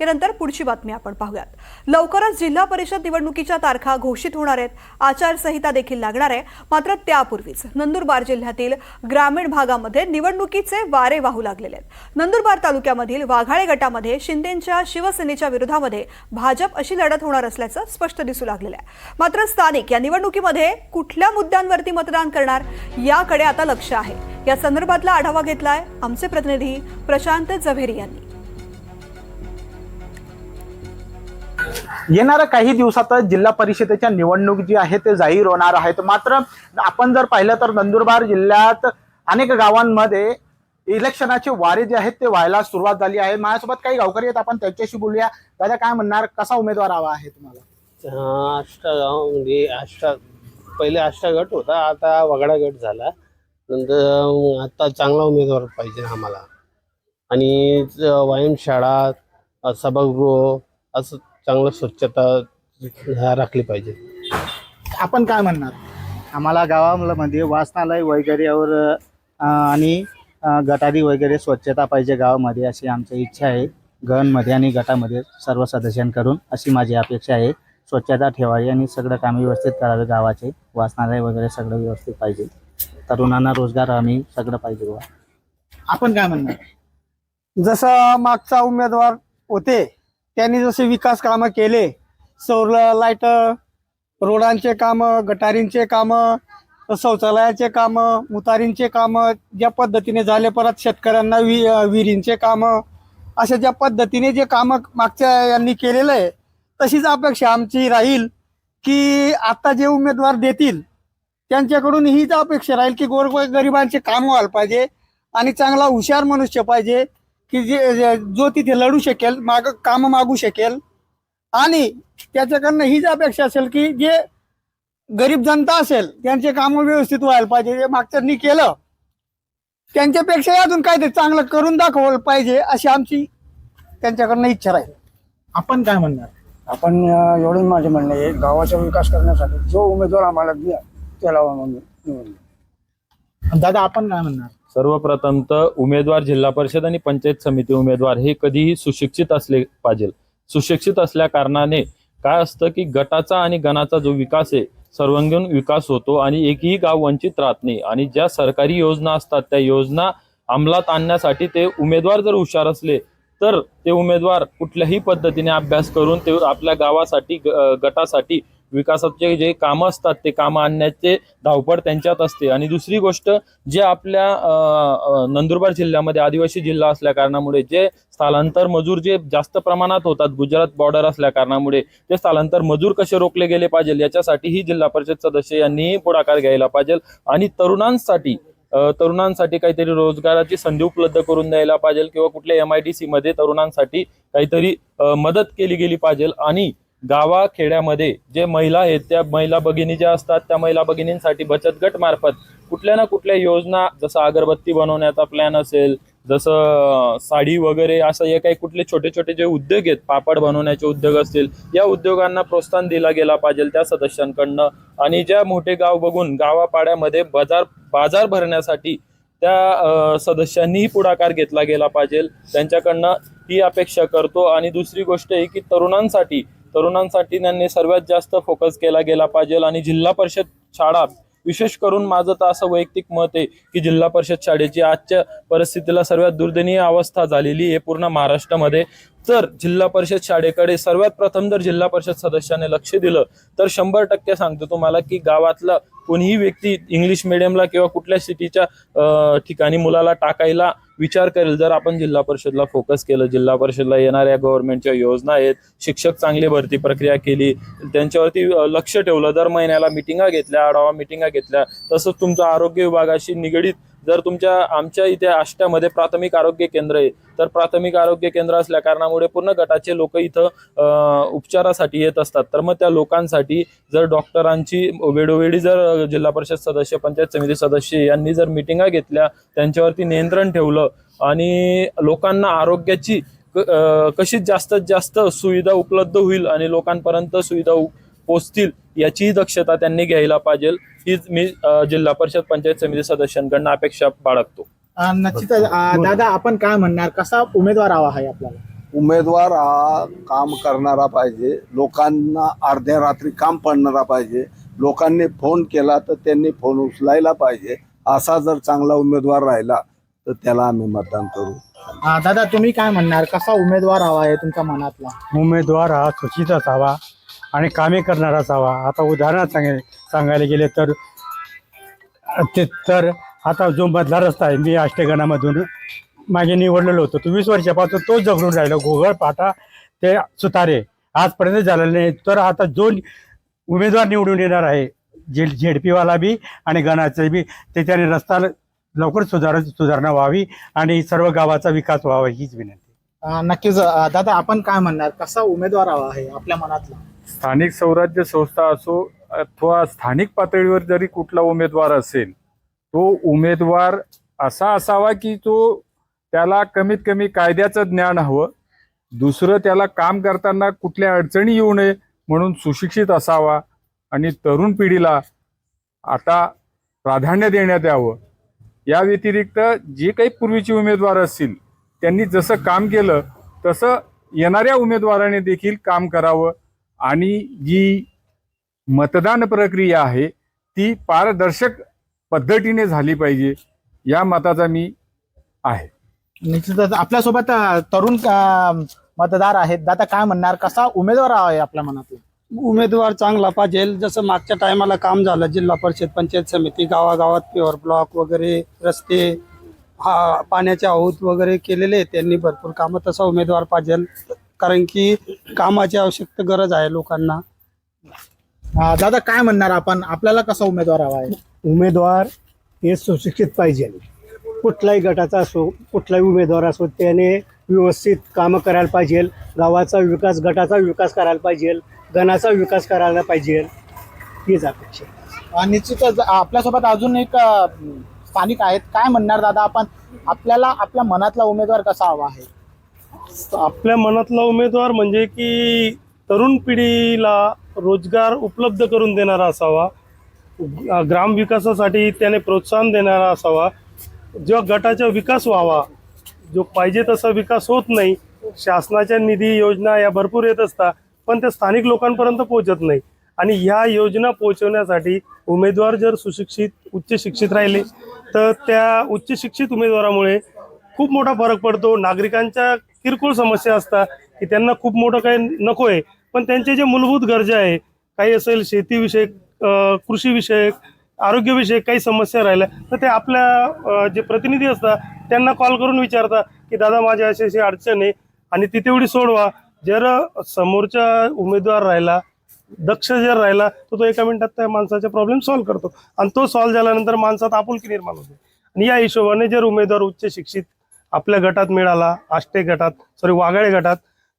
यानंतर पुढची बातमी आपण पाहूयात. लवकरच जिल्हा परिषद निवडणुकीच्या तारखा घोषित होणार आहेत. आचारसंहिता देखील लागणार आहे. मात्र त्यापूर्वीच नंदुरबार जिल्ह्यातील ग्रामीण भागामध्ये निवडणुकीचे वारे वाहू लागलेले आहेत. नंदुरबार तालुक्यामधील वाघाळे गटामध्ये शिंदेच्या शिवसेनेच्या विरोधामध्ये भाजप अशी लढत होणार असल्याचं स्पष्ट दिसू लागलेलं आहे. मात्र स्थानिक या निवडणुकीमध्ये कुठल्या मुद्द्यांवरती मतदान करणार याकडे आता लक्ष आहे. या संदर्भातला आढावा घेतलाय आमचे प्रतिनिधी प्रशांत जव्हेरी यांनी. येणाऱ्या काही दिवसातच जिल्हा परिषदेच्या निवडणूक जी आहे ते जाहीर होणार आहेत. मात्र आपण जर पाहिलं तर नंदुरबार जिल्ह्यात अनेक गावांमध्ये इलेक्शनाचे वारे जे आहेत ते व्हायला सुरुवात झाली आहे. माझ्यासोबत काही गावकरी आहेत. आपण त्यांच्याशी बोलूया. दादा काय म्हणणार? कसा उमेदवार हवा आहे तुम्हाला? हा, आष्टा गाव म्हणजे आष्टा पहिले आष्टा गट होता. आता वगडा गट झाला. नंतर आता चांगला उमेदवार पाहिजे आम्हाला. आणि व्यायामशाळा सभागृह असं चांगलं स्वच्छता ह्या राखली पाहिजे. आपण काय म्हणणार? आम्हाला गावामध्ये वाचनालय वगैरेवर आणि गटारी वगैरे स्वच्छता पाहिजे गावामध्ये अशी आमची इच्छा आहे. गणमध्ये आणि गटामध्ये सर्व सदस्यांकडून अशी माझी अपेक्षा आहे. स्वच्छता ठेवावी आणि सगळं काम व्यवस्थित करावे गावाचे. वाचनालय वगैरे सगळं व्यवस्थित पाहिजे. तरुणांना रोजगार आम्ही सगळं पाहिजे बुवा. आपण काय म्हणणार? जसं मागचा उमेदवार होते त्यांनी जसे विकास कामं केले सौर लाइट रोडांचे कामं गटारींचे कामं शौचालयाचे कामं मुतारींचे कामं ज्या पद्धतीने झाले परत शेतकऱ्यांना वि विहिरींचे कामं अशा ज्या पद्धतीने जे कामं मागच्या यांनी केलेलं आहे तशीच अपेक्षा आमची राहील की आता जे उमेदवार देतील त्यांच्याकडून हीच अपेक्षा राहील की गोर गरिबांचे काम व्हायला पाहिजे आणि चांगला हुशार मनुष्य पाहिजे. की जे जे- तिथे लढू शकेल माग काम मागू शकेल. आणि त्याच्याकडनं हीच अपेक्षा असेल की जे गरीब जनता असेल त्यांचे काम व्यवस्थित व्हायला पाहिजे जे मागच्यांनी केलं त्यांच्यापेक्षा अजून काहीतरी चांगलं करून दाखवलं पाहिजे अशी आमची त्यांच्याकडनं इच्छा राहील. आपण काय म्हणणार? आपण अ, एवढंच माझे म्हणणे आहे गावाचा विकास करण्यासाठी जो उमेदवार आम्हाला द्या त्याला. दादा आपण काय म्हणणार? सर्वप्रथम तर उमेदवार जिल्हा परिषद आणि पंचायत समिती उमेदवार हे कधीही सुशिक्षित असले पाहिजे. सुशिक्षित असल्या कारणाने काय असतं की गटाचा आणि गणाचा जो विकास आहे सर्वांगीण विकास होतो आणि एकही गाव वंचित राहत नाही. आणि ज्या सरकारी योजना असतात त्या योजना अंमलात आणण्यासाठी ते उमेदवार जर हुशार असले तर ते उमेदवार कुठल्याही पद्धतीने अभ्यास करून ते आपल्या गावासाठी ग- गटासाठी विकासाचे जे कामं असतात ते कामं आणण्याचे धावपळ त्यांच्यात असते. आणि दुसरी गोष्ट जे आपल्या नंदुरबार जिल्ह्यामध्ये आदिवासी जिल्हा असल्या कारणामुळे जे स्थलांतर मजूर जे जास्त प्रमाणात होतात गुजरात बॉर्डर असल्या कारणामुळे ते स्थलांतर मजूर कसे रोखले गेले पाहिजे याच्यासाठीही जिल्हा परिषद सदस्य यांनी पुढाकार घ्यायला पाहिजे. आणि तरुणांसाठी तरुणांसाठी काहीतरी रोजगाराची संधी उपलब्ध करून द्यायला पाहिजे किंवा कुठल्या एम आय डी सी मध्ये तरुणांसाठी काहीतरी मदत केली गेली पाहिजे. आणि गावाखेड्यामध्ये जे महिला आहेत त्या महिला भगिनी ज्या असतात त्या महिला भगिनींसाठी बचत गट मार्फत कुठल्या ना कुठल्या योजना जसं अगरबत्ती बनवण्याचा प्लॅन असेल जसं साडी वगैरे असं हे काही कुठले छोटे छोटे जे उद्योग आहेत पापड बनवण्याचे उद्योग असतील या उद्योगांना प्रोत्साहन दिला गेला पाहिजे त्या सदस्यांकडनं. आणि ज्या मोठे गाव बघून गावापाड्यामध्ये बाजार बाजार भरण्यासाठी त्या सदस्यांनीही पुढाकार घेतला गेला पाहिजे. त्यांच्याकडनं ही अपेक्षा करतो. आणि दुसरी गोष्ट आहे की तरुणांसाठी तरुणांसाठी त्यांनी सर्वात जास्त फोकस केला गेला पाहिजे. आणि जिल्हा परिषद शाळा विशेष करून माझं तर असं वैयक्तिक मत आहे की जिल्हा परिषद शाळेची आजच्या परिस्थितीला सर्वात दुर्दनीय अवस्था झालेली आहे पूर्ण महाराष्ट्रामध्ये. तर जिल्हा परिषद शाळेकडे सर्वात प्रथम जर जिल्हा परिषद सदस्याने लक्ष दिलं तर शंभर टक्के सांगतो तुम्हाला की गावातला कोणीही व्यक्ती इंग्लिश मिडियमला किंवा कुठल्या सिटीच्या ठिकाणी मुलाला टाकायला विचार करेल. जर आपण जिल्हा परिषदला फोकस केलं जिल्हा परिषदला येणाऱ्या गव्हर्नमेंटच्या योजना आहेत शिक्षक चांगली भरती प्रक्रिया केली त्यांच्यावरती लक्ष ठेवलं दर महिन्याला मिटिंगा घेतल्या आढावा मिटिंगा घेतल्या तसंच तुमचं आरोग्य विभागाशी निगडीत जर तुमच्या आमच्या इथे आष्ट्यामध्ये प्राथमिक आरोग्य केंद्र आहे तर प्राथमिक आरोग्य केंद्र असल्या कारणामुळे पूर्ण गटाचे लोक इथं उपचारासाठी येत असतात. तर मग त्या लोकांसाठी जर डॉक्टरांची वेळोवेळी जर जिल्हा परिषद सदस्य पंचायत समिती सदस्य यांनी जर मिटिंगा घेतल्या त्यांच्यावरती नियंत्रण ठेवलं आणि लोकांना आरोग्याची क- कशी जास्तीत जास्त सुविधा उपलब्ध होईल आणि लोकांपर्यंत सुविधा उ- पोचतील याचीही दक्षता त्यांनी घ्यायला पाहिजे. हीच मी जिल्हा परिषद पंचायत समिती सदस्यांकडनं अपेक्षा बाळगतो. अं, नक्कीच दादा आपण काय म्हणणार? कसा उमेदवार हवा आहे आपल्याला? उमेदवार हा काम करणारा पाहिजे. लोकांना अर्ध्या रात्री काम पडणारा पाहिजे. लोकांनी फोन केला तर त्यांनी फोन उचलायला पाहिजे. असा जर चांगला उमेदवार राहिला तर त्याला आम्ही मतदान करू. दादा तुम्ही काय म्हणणार? कसा उमेदवार हवा आहे तुमच्या मनातला? उमेदवार हा सुचित असावा आणि कामे करणारा असावा. आता उदाहरणार्थ सांगाय सांगायला गेले तर ते तर आता जो मधला रस्ता आहे मी अष्टगणामधून मागे निवडलेलो होतो. तो वीस वर्षापासून तोच जगडून राहिलो. घोगळ पाटा ते सुतारे. आजपर्यंत झालेलं नाही. तर आता जो उमेदवार निवडून येणार आहे जे झेडपीवाला बी आणि गणाचे बी ते त्याने रस्ता लवकर सुधार सुधारणा व्हावी आणि सर्व गावाचा विकास व्हावा हीच विनंती. नक्कीच दादा आपण काय म्हणणार? कसा उमेदवार हवा आहे आपल्या मनातला? स्थानिक स्वराज्य संस्था असो अथवा स्थानिक पातळीवर जरी कुठला उमेदवार असेल तो उमेदवार असा असावा की तो त्याला कमीत कमी कायद्याचं ज्ञान हवं. दुसरं त्याला काम करताना कुठल्या अडचणी येऊ नये म्हणून सुशिक्षित असावा आणि तरुण पिढीला आता प्राधान्य देण्यात यावं. या व्यतिरिक्त जे काही पूर्वीचे उमेदवार असतील त्यांनी जसं काम केलं तसं येणाऱ्या उमेदवाराने देखील काम करावं. आणि जी मतदान प्रक्रिया आहे ती पारदर्शक पद्धतीने झाली पाहिजे या मताचा मी आहे. निश्चितच. आपल्यासोबत तरुण मतदार आहेत. दादा काय म्हणणार? कसा उमेदवार आहे आपल्या मनातला? उमेदवार चांगला पाहिजे. जसं मागच्या टायमाला काम झालं जिल्हा परिषद पंचायत समिती गावागावात प्युअर ब्लॉक वगैरे रस्ते हा पाण्याचे आऊत वगैरे केलेले आहेत. त्यांनी भरपूर कामं तसा उमेदवार पाहिजे. कारण की कामाची आवश्यकता गरज आहे लोकांना. अं, दादा काय म्हणणार आपण? आपल्याला कसा उमेदवार हवा आहे? उमेदवार हे सुशिक्षित पाहिजे. कुठलाही गटाचा असो कुठलाही उमेदवार असो त्याने व्यवस्थित कामं करायला पाहिजे. गावाचा विकास गटाचा विकास करायला पाहिजे. गणाचा विकास करायला पाहिजे. हीच अपेक्षा आहे. अं, निश्चितच आपल्यासोबत अजून एक अं, स्थानिक आहेत. काय म्हणणार दादा आपण? आपल्याला आपल्या मनातला उमेदवार कसा हवा आहे? आपल्या मनातला उमेदवार म्हणजे की तरुण पिढीला रोजगार उपलब्ध करून देणारा असावा. ग्रामविकासासाठी त्याने प्रोत्साहन देणारा असावा. जेव्हा गटाचा विकास व्हावा जो पाहिजे तसा विकास होत नाही शासनाच्या निधी योजना या भरपूर येत असतात पण त्या स्थानिक लोकांपर्यंत पोहोचत नाही. आणि ह्या योजना पोहोचवण्यासाठी उमेदवार जर सुशिक्षित उच्च शिक्षित राहिले तर त्या उच्च शिक्षित उमेदवारामुळे खूप मोठा फरक पडतो. नागरिकांच्या किरकोळ समस्या असतात की त्यांना खूप मोठं काही नको आहे पण त्यांचे जे मूलभूत गरजा आहे काही असेल शेतीविषयक कृषीविषयक आरोग्यविषयक काही समस्या राहिल्या तर ते आपल्या जे प्रतिनिधी असतात त्यांना कॉल करून विचारतात की दादा माझी अशी अशी अडचण आहे आणि ती तेवढी सोडवा. जर समोरचा उमेदवार राहिला दक्ष जर राहिला तर तो एका मिनिटात त्या माणसाचे प्रॉब्लेम सॉल्व्ह करतो. आणि तो सॉल्व्ह झाल्यानंतर माणसात आपुलकी निर्माण होते. आणि या हिशोबाने जर उमेदवार उच्च शिक्षित आपल्या गटात मिळाला आष्टे गटात सॉरी वागाळे गटात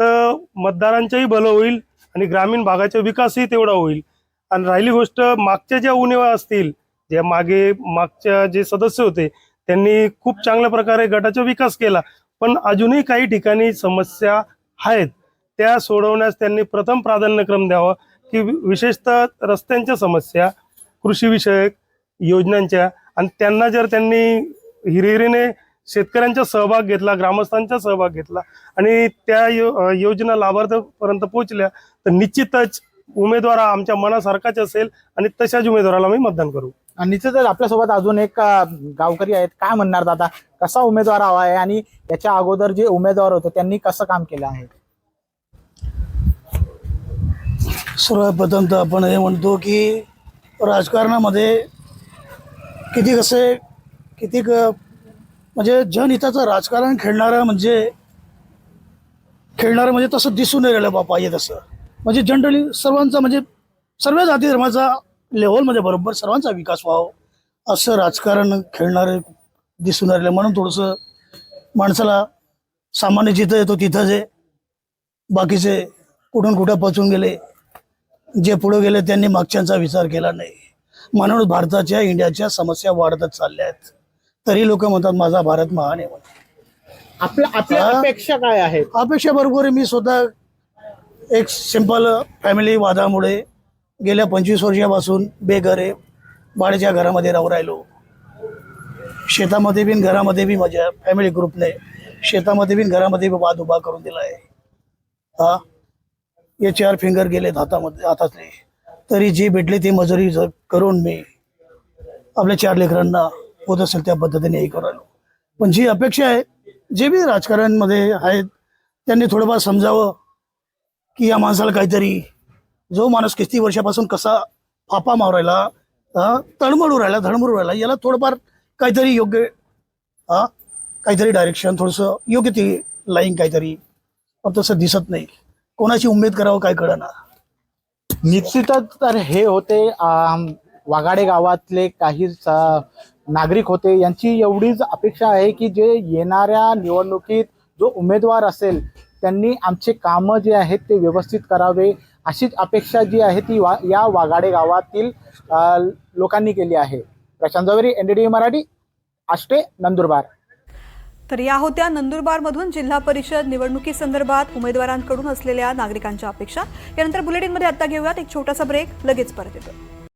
तर मतदारांचंही भलं होईल आणि ग्रामीण भागाचा विकासही तेवढा होईल. आणि राहिली गोष्ट मागच्या ज्या उणेवा असतील ज्या मागे मागच्या जे सदस्य होते त्यांनी खूप चांगल्या प्रकारे गटाचा विकास केला. पण अजूनही काही ठिकाणी समस्या आहेत त्या सोडवण्यास त्यांनी प्रथम प्राधान्यक्रम द्यावा की वि- विशेषतः रस्त्यांच्या समस्या कृषीविषयक योजनांच्या आणि त्यांना जर त्यांनी हिरिहिरीने शेतकऱ्यांचा सहभाग घेतला ग्रामस्थांचा सहभाग घेतला आणि त्या यो- योजना लाभार्थ्यापर्यंत पोहोचल्या तर निश्चितच उमेदवार आमच्या मनासारखाच असेल आणि तशाच उमेदवाराला मी मतदान करू. आणि निश्चितच आपल्यासोबत अजून एक गावकरी आहेत. काय म्हणणार दादा? कसा उमेदवार हवा आहे आणि याच्या अगोदर जे उमेदवार होते त्यांनी कसं काम केलं आहे? सर्वप्रथम तर आपण हे म्हणतो की राजकारणामध्ये किती कसे किती म्हणजे जनहिताचं राजकारण खेळणारं म्हणजे खेळणारं म्हणजे तसं दिसून राहिलं बा पाहिजे तसं. म्हणजे जनरली सर्वांचा म्हणजे सर्व जाती धर्माचा लेवलमध्ये बरोबर सर्वांचा विकास व्हावा असं राजकारण खेळणारे दिसून राहिलं. म्हणून थोडंसं माणसाला सामान्य जिथं येतो तिथं जे बाकीचे कुठून कुठं पचून गेले जे पुढे गेले त्यांनी मागच्यांचा विचार केला नाही. म्हणून भारताच्या इंडियाच्या समस्या वाढतच चालल्या आहेत. तरी लोक म्हणतात माझा भारत महान आहे. म्हणून. आपल्या आपल्या हा? अपेक्षा काय आहेत? अपेक्षा बरोबर मी स्वतः एक सिंपल फॅमिली वादामुळे गेल्या पंचवीस वर्षापासून बेघर आहे भाड्याच्या घरामध्ये राहू राहिलो. शेतामध्ये बी आणि घरामध्ये बी माझ्या फॅमिली ग्रुपने शेतामध्ये बी घरामध्ये बी वाद उभा करून दिला आहे. हा? हे चार फिंगर गेलेत हातामध्ये हातातले. तरी जे भेटले ते मजुरी ज- करून मी आपल्या चार लेकरांना होत असेल त्या पद्धतीने हे करायलो. पण जी अपेक्षा आहे जे बी राजकारणमध्ये आहेत त्यांनी थोडंफार समजावं की या माणसाला काहीतरी जो माणूस किती वर्षापासून कसा फापा मारायला तळमळू राहिला धडमळू राहिला याला थोडंफार काहीतरी योग्य हा काहीतरी डायरेक्शन थोडंसं योग्य ती लाईन काहीतरी पण तसं दिसत नाही. कोणाची उमेद करावं काय कळणार? निश्चितच तर हे होते वाघाडे गावातले काही नागरिक होते. यांची एवढीच अपेक्षा आहे की जे येणाऱ्या निवडणुकीत जो उमेदवार असेल त्यांनी आमचे कामं जे आहेत ते व्यवस्थित करावे. अशीच अपेक्षा जी आहे ती वा या वाघाडे गावातील लोकांनी केली आहे. प्रशांत जवेरी डी मराठी आष्टे नंदुरबार. तर या होत्या नंदुरबारमधून जिल्हा परिषद निवडणुकीसंदर्भात उमेदवारांकडून असलेल्या नागरिकांच्या अपेक्षा. यानंतर बुलेटिनमध्ये आता घेऊयात. एक छोटासा ब्रेक. लगेच परत येतो.